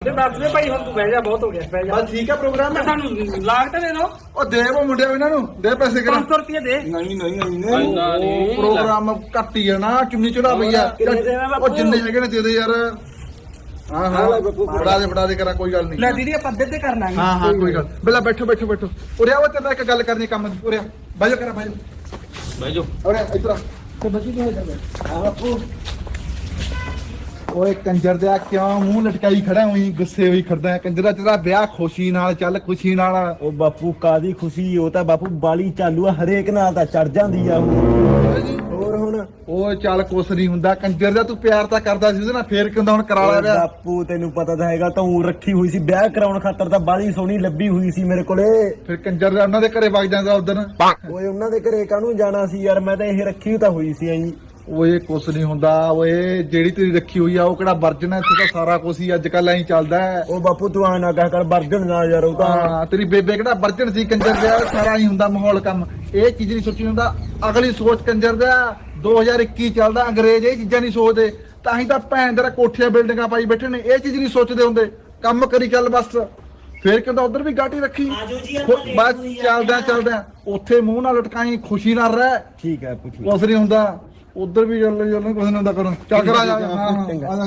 ਤੇ ਦੱਸ ਦੇ ਭਾਈ ਹੁਣ ਤੂੰ ਬਹਿ ਜਾ ਬਹੁਤ ਹੋ ਗਿਆ ਬਹਿ ਜਾ। ਬਸ ਠੀਕ ਹੈ ਪ੍ਰੋਗਰਾਮ? ਮੈਂ ਸਾਨੂੰ ਲਾਗਤ ਦੇ ਦੋ। ਉਹ ਦੇ ਉਹ ਮੁੰਡਿਆਂ ਇਹਨਾਂ ਨੂੰ ਦੇ ਪੈਸੇ ਕਰ 500 ਰੁਪਏ ਦੇ। ਨਹੀਂ ਨਹੀਂ ਨਹੀਂ ਨਹੀਂ। ਉਹ ਪ੍ਰੋਗਰਾਮ ਘੱਟ ਹੀ ਆ ਨਾ ਚੁੰਨੀ ਚੜਾ ਪਈਆ ਕਿੰਨੇ ਦੇਣਾ ਬਾਪੂ? ਉਹ ਜਿੰਨੇ ਹੈਗੇ ਨੇ ਦੇ ਦੇ ਯਾਰ। ਹਾਂ ਹਾਂ। ਬੜਾ ਦੇ ਬੜਾ ਦੇ ਕਰਾ ਕੋਈ ਗੱਲ ਲੈ ਨਹੀਂ ਦੀਦੀ ਆਪਾਂ ਅੱਧੇ ਤੇ ਕਰ ਲਾਂਗੇ। ਹਾਂ ਹਾਂ ਕੋਈ ਗੱਲ ਬਿਲਾ ਬੈਠੋ ਬੈਠੋ ਬੈਠੋ। ਉਰਿਆ ਉਹ ਤੇਰੇ ਨਾਲ ਇੱਕ ਗੱਲ ਕਰਨੀ ਕੰਮ ਦੀ। ਉਰਿਆ ਬਾਜੋ ਕਰਾ ਬਾਜੋ ਬਹਿ ਜਾਓ। ਉਰਿਆ ਇਧਰ ਤੇ ਬੱਜੀ ਕਿਹੋ ਜਾਂਦਾ ਆ ਬਾਪੂ। ਓਏ ਕੰਜਰ ਦਿਆ ਕਿਉਂ ਮੂੰਹ ਲਟਕਾਈ ਖੜਾ ਹੋਈ ਗੁੱਸੇ ਹੋਈ ਖੜਦਾ ਕੰਜਰਾ ਤੇਰਾ ਵਿਆਹ ਖੁਸ਼ੀ ਨਾਲ ਚੱਲ ਖੁਸ਼ੀ ਨਾਲ। ਉਹ ਬਾਪੂ ਕਾਦੀ ਖੁਸ਼ੀ? ਉਹ ਤਾਂ ਬਾਪੂ ਬਾਲੀ ਚਾਲੂ ਆ ਹਰੇਕ ਨਾਲ ਤਾਂ ਚੜ ਜਾਂਦੀ ਆ। ਉਹ ਹੋਰ ਹੁਣ? ਓਏ ਚੱਲ ਕੁਛ ਨਹੀਂ ਹੁੰਦਾ ਕੰਜਰ ਦਾ ਤੂੰ ਪਿਆਰ ਤਾਂ ਕਰਦਾ ਸੀ ਉਹਦੇ ਨਾਲ ਫੇਰ ਕਿੰਦਾ ਹੁਣ ਕਰਾ ਲਿਆ ਓਏ ਵਿਆਹ? ਬਾਪੂ ਤੈਨੂੰ ਪਤਾ ਤਾਂ ਹੈਗਾ ਤਾਂ ਰੱਖੀ ਹੋਈ ਸੀ ਵਿਆਹ ਕਰਾਉਣ ਖਾਤਰ ਤਾਂ ਬਾਲੀ ਸੋਹਣੀ ਲੱਭੀ ਹੋਈ ਸੀ ਮੇਰੇ ਕੋਲੇ। ਫਿਰ ਕੰਜਰ ਦਾ ਉਹਨਾਂ ਦੇ ਘਰੇ ਵਗ ਜਾਂਦਾ ਉਦੋਂ। ਓਏ ਉਹਨਾਂ ਦੇ ਘਰੇ ਕਾਹਨੂੰ ਜਾਣਾ ਸੀ ਯਾਰ ਮੈਂ ਤਾਂ ਇਹ ਰੱਖੀ ਤਾਂ ਹੋਈ ਸੀ ਐਂ। ਓਏ ਕੁਛ ਨਹੀਂ ਹੁੰਦਾ ਓਏ ਜਿਹੜੀ ਤੇਰੀ ਰੱਖੀ ਹੋਈ ਆ ਉਹ ਕਿਹੜਾ ਵਰਜਨ ਹੈ ਇੱਥੇ ਤਾਂ ਸਾਰਾ ਕੁਛ ਹੀ ਅੱਜ ਕੱਲ ਐਂ ਚੱਲਦਾ ਹੈ। ਉਹ ਬਾਪੂ ਤੂੰ ਆ ਨਾ ਕਹਿ ਕਰ ਵਰਜਣ ਨਾ ਯਾਰ ਉਹ ਤਾਂ ਹਾਂ ਤੇਰੀ ਬੇਬੇ ਕਿਹੜਾ ਵਰਜਨ ਸੀ ਕੰਜਰ ਦਾ ਸਾਰਾ ਹੀ ਹੁੰਦਾ ਮਾਹੌਲ ਕੰਮ। ਇਹ ਚੀਜ਼ ਨਹੀਂ ਸੋਚੀ ਹੁੰਦਾ ਅਗਲੀ ਸੋਚ ਕੰਜਰ ਦਾ 2021 ਚੱਲਦਾ ਅੰਗਰੇਜ਼ ਇਹ ਚੀਜ਼ਾਂ ਨਹੀਂ ਸੋਚਦੇ। ਤਾਂ ਹੀ ਤਾਂ ਭੈਣ ਤੇਰਾ ਕੋਠੀਆਂ ਬਿਲਡਿੰਗਾਂ ਪਾਈ ਬੈਠੇ ਨੇ ਇਹ ਚੀਜ਼ ਨਹੀਂ ਸੋਚਦੇ ਹੁੰਦੇ। ਕੰਮ ਕਰੀ ਚੱਲ ਬਸ। ਫੇਰ ਕਹਿੰਦਾ ਉਧਰ ਵੀ ਗਾਟੀ ਰੱਖੀ? ਬਸ ਚੱਲਦਾ ਚੱਲਦਾ ਉੱਥੇ ਮੂੰਹ ਨਾਲ ਲਟਕਾਈ ਖੁਸ਼ੀ ਨਾਲ ਰਹਿ। ਠੀਕ ਹੈ ਪੁੱਛੀ। ਕੁਛ ਨਹੀਂ ਹੁੰਦਾ। ਉਧਰ ਵੀ ਚੱਲ ਚੱਲ ਕੁਛ ਨਹੀਂ ਹੁੰਦਾ ਕਰਨ ਚੱਲ ਕਰਾ ਜਾ ਹਾਂ ਹਾਂ, ਆ ਜਾ।